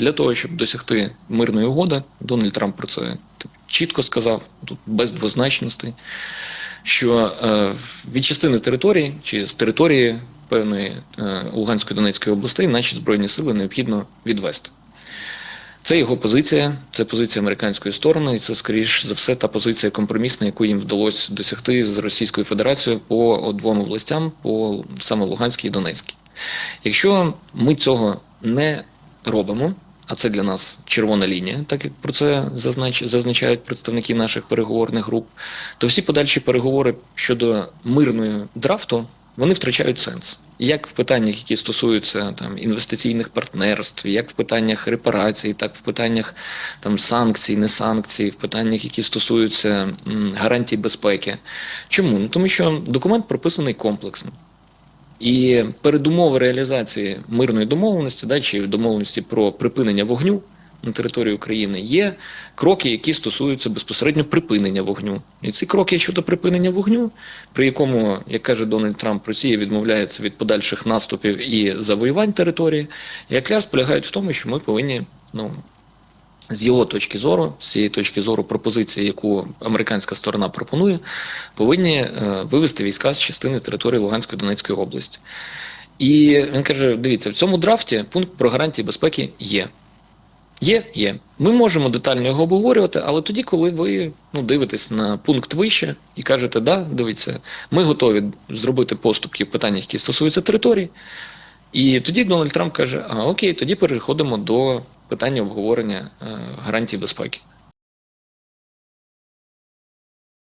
для того, щоб досягти мирної угоди, Дональд Трамп про це чітко сказав, тут без двозначностей, що е, від частини території чи з території певної е, Луганської Донецької областей наші збройні сили необхідно відвести. Це його позиція, це позиція американської сторони, і це, скоріш за все, та позиція компромісна, яку їм вдалося досягти з Російською Федерацією по двом областям, по саме Луганській і Донецькій. Якщо ми цього не робимо, а це для нас червона лінія, так як про це зазнач... зазначають представники наших переговорних груп, то всі подальші переговори щодо мирної драфту вони втрачають сенс. Як в питаннях, які стосуються там інвестиційних партнерств, як в питаннях репарацій, так в питаннях там санкцій, не санкцій, в питаннях, які стосуються гарантій безпеки. Чому? Ну тому що документ прописаний комплексно. І передумови реалізації мирної домовленості, да, чи домовленості про припинення вогню на території України є кроки, які стосуються безпосередньо припинення вогню. І ці кроки щодо припинення вогню, при якому, як каже Дональд Трамп, Росія відмовляється від подальших наступів і завоювань території, якраз полягають в тому, що ми повинні ну, з його точки зору, з цієї точки зору пропозиції, яку американська сторона пропонує, повинні е, вивести війська з частини території Луганської Донецької області. І він каже: дивіться, в цьому драфті пункт про гарантії безпеки є. Є, є. Ми можемо детально його обговорювати, але тоді, коли ви ну, дивитесь на пункт вище і кажете, да, дивіться, ми готові зробити поступки в питаннях, які стосуються території. І тоді Дональд Трамп каже: а окей, тоді переходимо до питання обговорення е, гарантій безпеки.